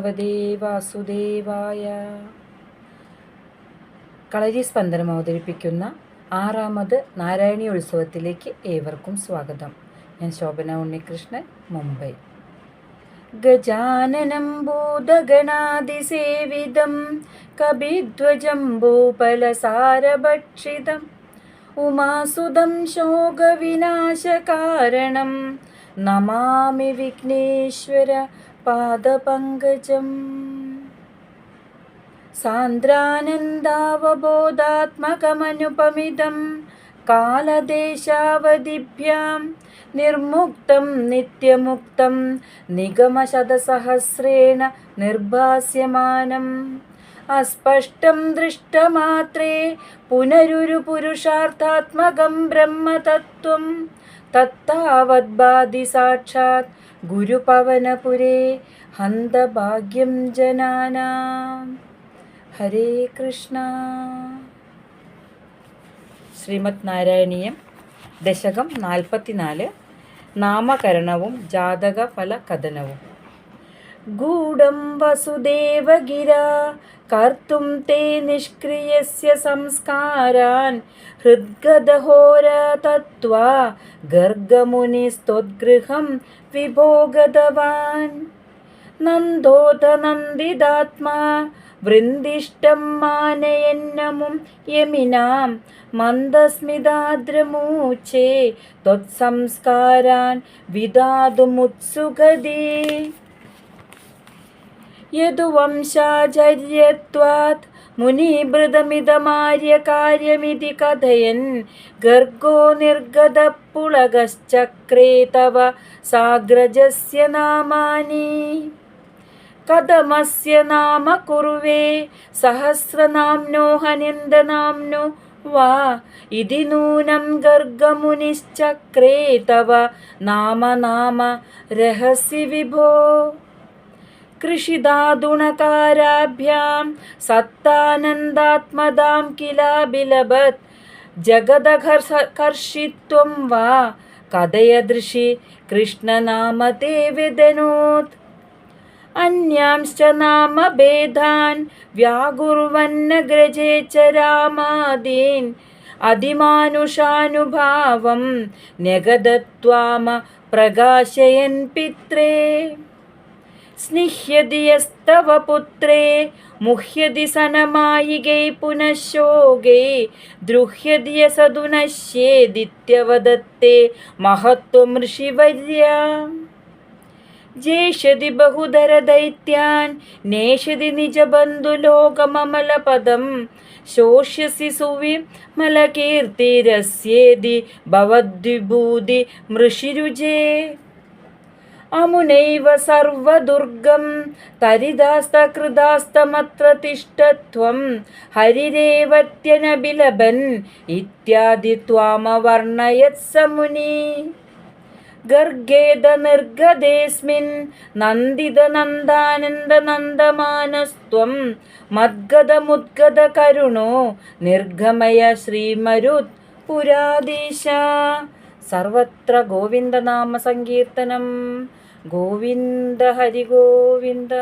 ഭഗവതേ വാസുദേവായ. കളരി സ്പന്ദനം അവതരിപ്പിക്കുന്ന ആറാമത് നാരായണീ ഉത്സവത്തിലേക്ക് ഏവർക്കും സ്വാഗതം. ഞാൻ ശോഭന ഉണ്ണികൃഷ്ണൻ മുംബൈ. ഗജാനനം ഭൂതഗണാതിസേവിതം കപിധ്വജം ഭൂപലസാരഭക്ഷിതം ഉമാസുതം ശോകവിനാശകാരണം നമാമി വിഘ്നേശ്വര പാദപങ്കജം. സാന്ദ്രാനന്ദാവബോധാത്മകമനുപമിതം. കാലദേശാവധിഭ്യാം. നിർമുക്തം നിത്യമുക്തം. നിഗമശതസഹസ്രേണ നിർഭാസ്യമാനം. അസ്പഷ്ടം ദൃഷ്ടമാത്രേ പുനരുരു പുരുഷാർത്ഥാത്മകം ബ്രഹ്മതത്വം. തത്താവദ്ബാധി സാക്ഷാത് ഗുരുപവനപുരേ ഹന്തഭാഗ്യം ജനാനാം. ഹരേ കൃഷ്ണ. ശ്രീമത് നാരായണീയം ദശകം നാൽപ്പത്തിനാല് നാമകരണവും ജാതക ഫല കഥനവും ഗൂഢം വസുദേവഗിര കർത്തും തേ നിഷ്ക്രിയസ്യ സംസ്കാരാൻ ഹൃദ്ഗദഹോര തത്വാ ഗർഗമുനിസ്ത്വദ്ഗൃഹം വിഭോഗതവാൻ. നന്ദോത നന്ദിതാത്മാ വൃന്ദിഷ്ടം മാനയന്നമും യമിനാം മന്ദസ്മിതാദ്രമൂച്ചേ ത്വത്സംസ്കാരാൻ വിദാതുമുത്സുകതേ യദുവംശാചര്യത്വാत् മുനീഭൃതമിതമാര്യകാര്യമിതി കഥയൻ. ഗർഗോ നിർഗതപ്പുളകശ്ചക്രേ തവ സാഗ്രജസ്യ നാമാനി. കഥമസ്യ നാമ കുറുവേ സഹസ്രനാംനോ ഹനിന്ദനാംനോ വാ. ഇതി നൂനം ഗർഗമുനിശ്ചക്രേ തവ നാമ നാമ രഹസ്യ വിഭോ कृषिधादुणकाराभ्यां सत्तानन्दात्मदां किलाभिलभत् जगदघर्षकर्षित्वं वा कथयदृशि कृष्णनाम ते विदनोत् अन्यांश्च नाम भेदान् व्याकुर्वन्नग्रजे च रामादीन् अधिमानुषानुभावं न्यगदत्वाम प्रकाशयन् पित्रे സ്നിഹ്യതി യസ്തവ പുത്രേ മുഹ്യതി സനമായികൈ പുനഃശോകൈ ദ്രുഹ്യതിയ സദുനശ്യേദിത്യവദത്തെ മഹത്വം ഋഷിവര്യ. ജേഷതി ബഹുധരദൈത്യാൻ നേഷതി നിജബന്ധുലോകമമലപദം ശോഷ്യസി സുവിമലകീർത്തിരസ്യേതി ഭവദ്വിഭൂതി മൃഷിരുജേ. അമുനൈവ സർവദുർഗം തരിതാസ്തകൃതാസ്തമത്ര തിഷ്ടത്വം ഹരിദേവത്യനബിലബൻ ഇത്യാദി ത്വാമവർണയത് സമുനി ഗർഗേദനിർഗതേസ്മിൻ നന്ദിതനന്ദാനന്ദനന്ദമാനസ്ത്വം കരുണോ നിർഗമയ ശ്രീമരുത് പുരാദേശ. സർവത്ര ഗോവിന്ദനാമ സങ്കീർത്തനം गोविन्द हरिगोविन्द